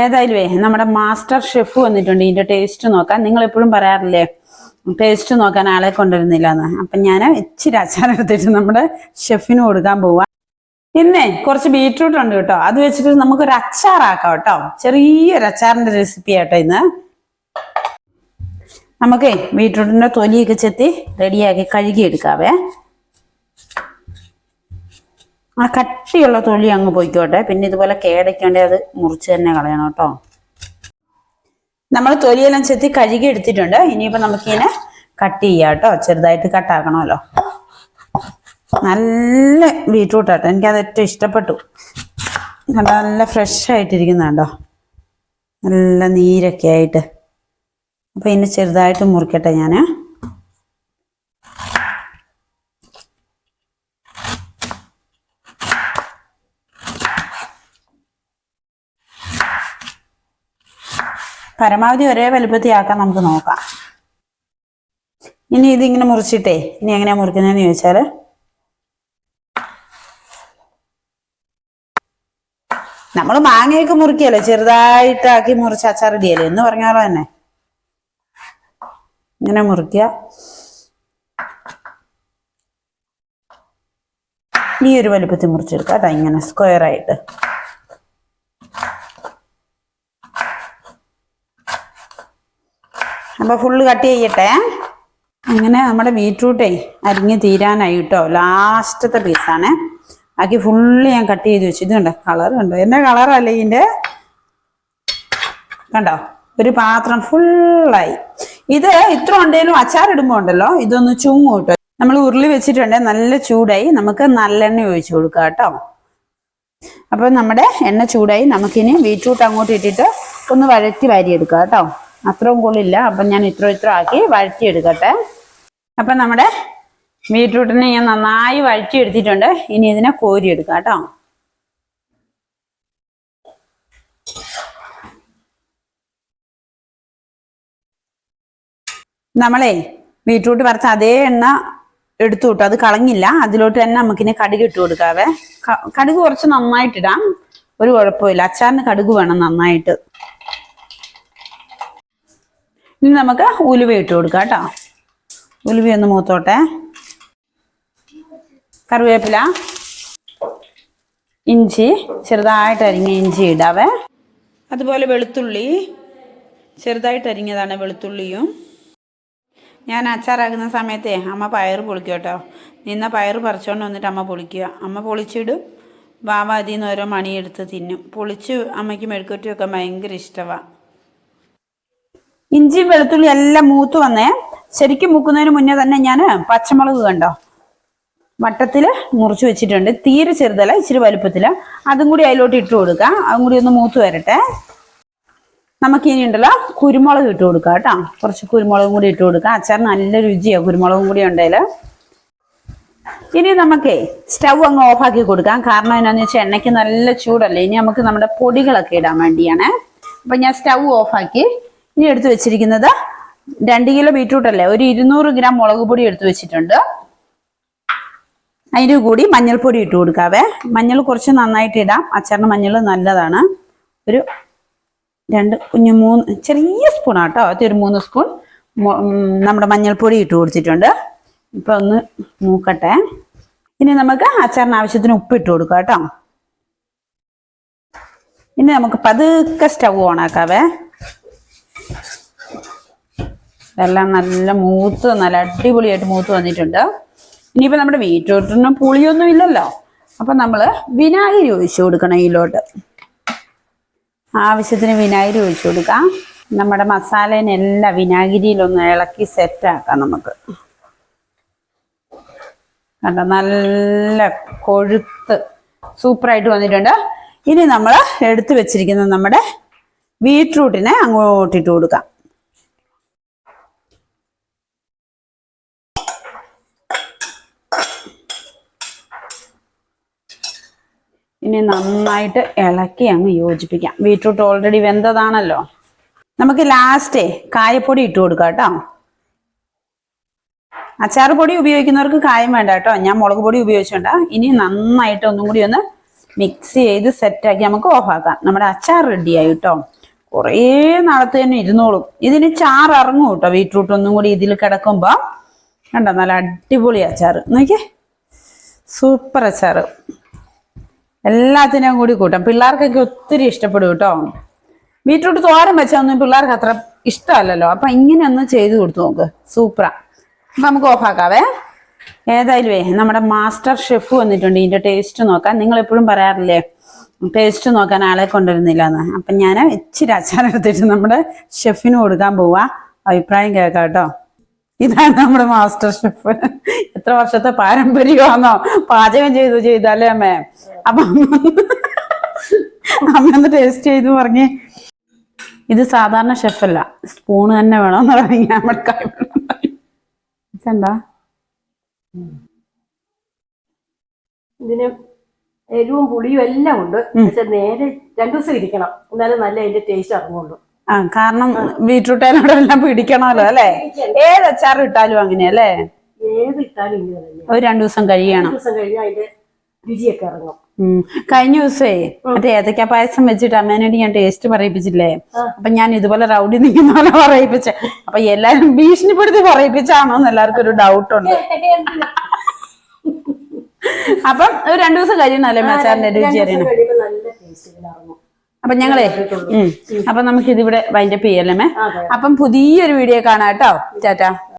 ഏതായാലുവേ നമ്മുടെ master chef വന്നിട്ടുണ്ട്. ഇതിന്റെ ടേസ്റ്റ് നോക്കാൻ. നിങ്ങൾ എപ്പോഴും പറയാറില്ലേ ടേസ്റ്റ് നോക്കാൻ ആളെ കൊണ്ടുവരുന്നില്ല എന്ന് അപ്പം ഞാൻ ഇച്ചിരി അച്ചാർ എടുത്തിട്ട് നമ്മുടെ ഷെഫിന് കൊടുക്കാൻ പോവാ. ഇന്നേ കുറച്ച് ബീട്രൂട്ട് ഉണ്ട് കേട്ടോ. അത് വെച്ചിട്ട് നമുക്ക് നമുക്കൊരു അച്ചാറാക്കാം കേട്ടോ. ചെറിയൊരു അച്ചാറിന്റെ റെസിപ്പി ആട്ടോ ഇന്ന്. നമുക്കേ ബീട്രൂട്ടിന്റെ തൊലിയൊക്കെ ചെത്തി റെഡിയാക്കി കഴുകിയെടുക്കാവേ. ആ കട്ടിയുള്ള തൊലി അങ്ങ് പോയിക്കോട്ടെ. പിന്നെ ഇതുപോലെ കേടയ്ക്കേണ്ടേ അത് മുറിച്ച് തന്നെ കളയണം കേട്ടോ. നമ്മൾ തൊലിയെല്ലാം ചെത്തി കഴുകി എടുത്തിട്ടുണ്ട്. ഇനിയിപ്പോൾ നമുക്കിങ്ങനെ കട്ട് ചെയ്യാം കേട്ടോ. ചെറുതായിട്ട് കട്ടാക്കണമല്ലോ നല്ല ബീറ്റ്റൂട്ട് ആട്ടോ. എനിക്കത് ഏറ്റവും ഇഷ്ടപ്പെട്ടു. കണ്ടോ? നല്ല ഫ്രഷ് ആയിട്ടിരിക്കുന്ന കണ്ടോ? നല്ല നീരൊക്കെ ആയിട്ട്. അപ്പോൾ ഇനി ചെറുതായിട്ട് മുറിക്കട്ടെ ഞാൻ പരമാവധി ഒരേ വലുപ്പത്തിൽ ആക്കാൻ നമുക്ക് നോക്കാം. ഇനി ഇതിങ്ങനെ മുറിച്ചിട്ടേ ഇനി എങ്ങനെയാ മുറിക്കുന്നതെന്ന് ചോദിച്ചാൽ നമ്മൾ മാങ്ങയൊക്കെ മുറിക്കുകയല്ലേ? ചെറുതായിട്ടാക്കി മുറിച്ച് അച്ചാറിടിയല്ലേ എന്ന് പറഞ്ഞാലോ തന്നെ. ഇങ്ങനെ മുറിക്കുക. ഈ ഒരു വലുപ്പത്തിൽ മുറിച്ചെടുക്കാം കേട്ടോ ഇങ്ങനെ സ്ക്വയർ ആയിട്ട്. അപ്പൊ ഫുള്ള് കട്ട് ചെയ്യട്ടെ. അങ്ങനെ നമ്മുടെ ബീട്രൂട്ടേ അരിഞ്ഞ് തീരാനായി കേട്ടോ ലാസ്റ്റത്തെ പീസാണ് ബാക്കി ഫുള്ള് ഞാൻ കട്ട് ചെയ്ത് വെച്ചു. ഇത് കണ്ടോ? കളർ കണ്ടോ? എന്നെ കളറല്ലേ ഇതിന്റെ കണ്ടോ? ഒരു പാത്രം ഫുള്ളായി ഇത് ഇത്ര ഉണ്ടെങ്കിലും അച്ചാറിടുമ്പോൾ ഉണ്ടല്ലോ. ഇതൊന്ന് ചുങ്ങും കേട്ടോ നമ്മൾ ഉരുളി വെച്ചിട്ടുണ്ട്. നല്ല ചൂടായി. നമുക്ക് നല്ലെണ്ണ ഒഴിച്ചു കൊടുക്കാം കേട്ടോ അപ്പം നമ്മുടെ എണ്ണ ചൂടായി. നമുക്കിനി ബീറ്റ്റൂട്ട് അങ്ങോട്ട് ഇട്ടിട്ട് ഒന്ന് വഴറ്റി വാരിയെടുക്കാം കേട്ടോ അത്രയും കൊള്ളില്ല. അപ്പം ഞാൻ ഇത്ര ഇത്ര ആക്കി വഴറ്റിയെടുക്കട്ടെ. അപ്പം നമ്മുടെ ബീട്രൂട്ടിനെ ഞാൻ നന്നായി വഴറ്റിയെടുത്തിട്ടുണ്ട്. ഇനി ഇതിനെ കോരിയെടുക്കാം കേട്ടോ. നമ്മളേ ബീട്രൂട്ട് വറുത്ത അതേ എണ്ണ എടുത്തു വിട്ടു. അത് കളഞ്ഞില്ല. അതിലോട്ട് തന്നെ നമുക്കിനി കടുക് ഇട്ട് കൊടുക്കാവേ. കടുക് കുറച്ച് നന്നായിട്ടിടാം. ഒരു കുഴപ്പമില്ല. അച്ചാറിന് കടുക് വേണം നന്നായിട്ട്. ഇനി നമുക്ക് ഉലുവ ഇട്ട് കൊടുക്കാം കേട്ടോ. ഉലുവ ഒന്ന് മൂത്തോട്ടെ. കറിവേപ്പില ഇഞ്ചി ചെറുതായിട്ട് അരിഞ്ഞ ഇഞ്ചി ഇടാവേ. അതുപോലെ വെളുത്തുള്ളി ചെറുതായിട്ട് അരിഞ്ഞതാണ് വെളുത്തുള്ളിയും. ഞാൻ അച്ചാറാക്കുന്ന സമയത്തേ അമ്മ പയർ പൊളിക്കും കേട്ടോ. നിന്ന പയർ പറിച്ചുകൊണ്ട് വന്നിട്ട് അമ്മ പൊളിക്കുക. അമ്മ പൊളിച്ചിടും. വാവ അതിൽ നിന്ന് ഓരോ മണിയെടുത്ത് തിന്നും. പൊളിച്ച് അമ്മയ്ക്ക് മെഴുക്കുറ്റിയൊക്കെ ഭയങ്കര ഇഷ്ടമാണ് ഇഞ്ചി വെളുത്തുള്ളി എല്ലാം മൂത്ത് വന്നേ. ശരിക്കും മുക്കുന്നതിന് മുന്നേ തന്നെ ഞാൻ പച്ചമുളക് കണ്ടോ? വട്ടത്തിൽ മുറിച്ച് വെച്ചിട്ടുണ്ട്. തീരെ ചെറുതല്ല ഇച്ചിരി വലുപ്പത്തിൽ അതും കൂടി അതിലോട്ട് ഇട്ട് കൊടുക്കാം. അതും കൂടി ഒന്ന് മൂത്ത് വരട്ടെ. നമുക്ക് ഇനി ഉണ്ടല്ലോ കുരുമുളക് ഇട്ട് കൊടുക്കാം കേട്ടോ. കുറച്ച് കുരുമുളകും കൂടി ഇട്ട് കൊടുക്കാം. അച്ചാർ നല്ല രുചിയാണ് കുരുമുളകും കൂടി ഉണ്ടെങ്കിൽ ഇനി നമുക്ക് സ്റ്റൗ അങ്ങ് ഓഫാക്കി കൊടുക്കാം. കാരണം എന്നാന്ന് വെച്ചാൽ എണ്ണയ്ക്ക് നല്ല ചൂടല്ലേ. ഇനി നമുക്ക് നമ്മുടെ പൊടികളൊക്കെ ഇടാൻ വേണ്ടിയാണ്. അപ്പം ഞാൻ സ്റ്റൗ ഓഫാക്കി ഇനി എടുത്തു വെച്ചിരിക്കുന്നത് രണ്ട് കിലോ ബീറ്റ്റൂട്ട് അല്ലേ? ഒരു ഇരുന്നൂറ് ഗ്രാം മുളക് പൊടി എടുത്തു വെച്ചിട്ടുണ്ട്. അതിന്റെ കൂടി മഞ്ഞൾപ്പൊടി ഇട്ട് കൊടുക്കാവേ. മഞ്ഞൾ കുറച്ച് നന്നായിട്ട് ഇടാം. അച്ചാറിന് മഞ്ഞൾ നല്ലതാണ്. ഒരു രണ്ട് കുഞ്ഞു മൂന്ന് ചെറിയ സ്പൂൺ ആട്ടോ. അത് ഒരു മൂന്ന് സ്പൂൺ നമ്മുടെ മഞ്ഞൾപ്പൊടി ഇട്ട് കൊടുത്തിട്ടുണ്ട്. ഇപ്പം ഒന്ന് നോക്കട്ടെ ഇനി നമുക്ക് അച്ചാറിന് ആവശ്യത്തിന് ഉപ്പ് ഇട്ട് കൊടുക്കാം കേട്ടോ. ഇനി നമുക്ക് പതുക്കെ സ്റ്റവ് ഓണാക്കാവേ എല്ലാം നല്ല മൂത്ത് നല്ല അടിപൊളിയായിട്ട് മൂത്ത് വന്നിട്ടുണ്ട്. ഇനിയിപ്പോൾ നമ്മുടെ ബീറ്റ്റൂട്ടിന് പുളിയൊന്നും ഇല്ലല്ലോ. അപ്പം നമ്മൾ വിനാഗിരി ഒഴിച്ചു കൊടുക്കണം ഇതിലോട്ട്. ആവശ്യത്തിന് വിനാഗിരി ഒഴിച്ചു കൊടുക്കാം. നമ്മുടെ മസാലേനെല്ലാം വിനാഗിരിയിലൊന്ന് ഇളക്കി സെറ്റാക്കാം നമുക്ക്. കണ്ടോ? നല്ല കൊഴുത്ത് സൂപ്പറായിട്ട് വന്നിട്ടുണ്ട്. ഇനി നമ്മൾ എടുത്തു വെച്ചിരിക്കുന്ന നമ്മുടെ ബീട്രൂട്ടിനെ അങ്ങോട്ടിട്ട് കൊടുക്കാം. ഇനി നന്നായിട്ട് ഇളക്കി അങ്ങ് യോജിപ്പിക്കാം. ബീട്രൂട്ട് ഓൾറെഡി വെന്തതാണല്ലോ. നമുക്ക് ലാസ്റ്റേ കായപ്പൊടി ഇട്ട് കൊടുക്കാം കേട്ടോ. അച്ചാർ പൊടി ഉപയോഗിക്കുന്നവർക്ക് കായം വേണ്ട കേട്ടോ. ഞാൻ മുളക് പൊടി ഉപയോഗിച്ചുകൊണ്ടാ ഇനി നന്നായിട്ട് ഒന്നും കൂടി ഒന്ന് മിക്സ് ചെയ്ത് സെറ്റാക്കി നമുക്ക് ഓഫാക്കാം നമ്മുടെ അച്ചാർ റെഡിയായി കേട്ടോ. കുറേ നാളത്തെ തന്നെ ഇരുന്നോളും. ഇതിന് ചാറ് ഇറങ്ങും കേട്ടോ. ബീട്രൂട്ട് ഒന്നും കൂടി ഇതിൽ കിടക്കുമ്പോൾ കണ്ടോ? നല്ല അടിപൊളി അച്ചാർ. നോക്കിയേ? സൂപ്പർ അച്ചാറ് എല്ലാത്തിനെയും കൂടി കൂട്ടാം. പിള്ളേർക്കൊക്കെ ഒത്തിരി ഇഷ്ടപ്പെടും കേട്ടോ. ബീട്രൂട്ട് തോരൻ വെച്ചൊന്നും പിള്ളേർക്ക് അത്ര ഇഷ്ടമല്ലല്ലോ. അപ്പൊ ഇങ്ങനെ ഒന്ന് ചെയ്ത് കൊടുത്തു നോക്ക്. സൂപ്പറാ. അപ്പൊ നമുക്ക് ഓഫാക്കാവേ. ഏതായാലുമേ നമ്മുടെ മാസ്റ്റർ ഷെഫ് വന്നിട്ടുണ്ട്. ഇതിന്റെ ടേസ്റ്റ് നോക്കാൻ. നിങ്ങൾ എപ്പോഴും പറയാറില്ലേ ടേസ്റ്റ് നോക്കാൻ ആളെ കൊണ്ടുവരുന്നില്ല എന്ന് അപ്പൊ ഞാൻ ഇച്ചിരി അച്ചാർ എടുത്തിട്ട് നമ്മുടെ ഷെഫിന് കൊടുക്കാൻ പോവാ. അഭിപ്രായം കേൾക്കാം കേട്ടോ. ഇതാണ് നമ്മുടെ മാസ്റ്റർ ഷെഫ്. എത്ര വർഷത്തെ പാരമ്പര്യമാണോ. പാചകം ചെയ്തു ചെയ്താലേ അമ്മേ. അപ്പൊ അമ്മ ഒന്ന് ടേസ്റ്റ് ചെയ്തു പറഞ്ഞേ. ഇത് സാധാരണ ഷെഫല്ല സ്പൂണ് തന്നെ വേണമെന്ന് പറഞ്ഞ നമ്മുടെ കൈ ഇതെന്താ? ഇതിന് എരിവും പുളിയും എല്ലാം ഉണ്ട്. പക്ഷെ നേരെ രണ്ടു ദിവസം ഇരിക്കണം. എന്നാലും നല്ല അതിന്റെ ടേസ്റ്റ് ഇറങ്ങുള്ളൂ ആ കാരണം ബീട്രൂട്ടേനോട് എല്ലാം പിടിക്കണമല്ലോ അല്ലെ? ഏത് അച്ചാർ ഇട്ടാലും അങ്ങനെയല്ലേ ഏത് ഇട്ടാലും ഇങ്ങനെ തന്നെ. ഒരു രണ്ടു ദിവസം കഴിയണം. ദിവസം കഴിഞ്ഞാൽ അതിന്റെ രുചിയൊക്കെ ഇറങ്ങും. ഉം. കഴിഞ്ഞ ദിവസേ മറ്റേ ഏത്തക്ക പായസം വെച്ചിട്ട് അമ്മേനോട് ഞാൻ ടേസ്റ്റ് പറയിപ്പിച്ചില്ലേ? അപ്പൊ ഞാൻ ഇതുപോലെ റൗഡി നിൽക്കുന്ന പോലെ പറയിപ്പിച്ച. അപ്പൊ എല്ലാരും ഭീഷണിപ്പെടുത്തി പറയിപ്പിച്ചാണോ എന്ന് എല്ലാവർക്കും ഒരു ഡൗട്ട് ഉണ്ട്. അപ്പം ഒരു രണ്ടു ദിവസം കഴിയണല്ലേ അച്ചാറിന്റെ രുചി അറിയണം കഴിയുമ്പോൾ നല്ല ടേസ്റ്റ് ഇതിൽ ഇറങ്ങും അപ്പൊ ഞങ്ങളെ. അപ്പൊ നമുക്ക് ഇതിവിടെ വൈൻഡപ്പ് ചെയ്യല്ലേ അപ്പം പുതിയൊരു വീഡിയോ കാണാം കേട്ടോ. ചാറ്റാ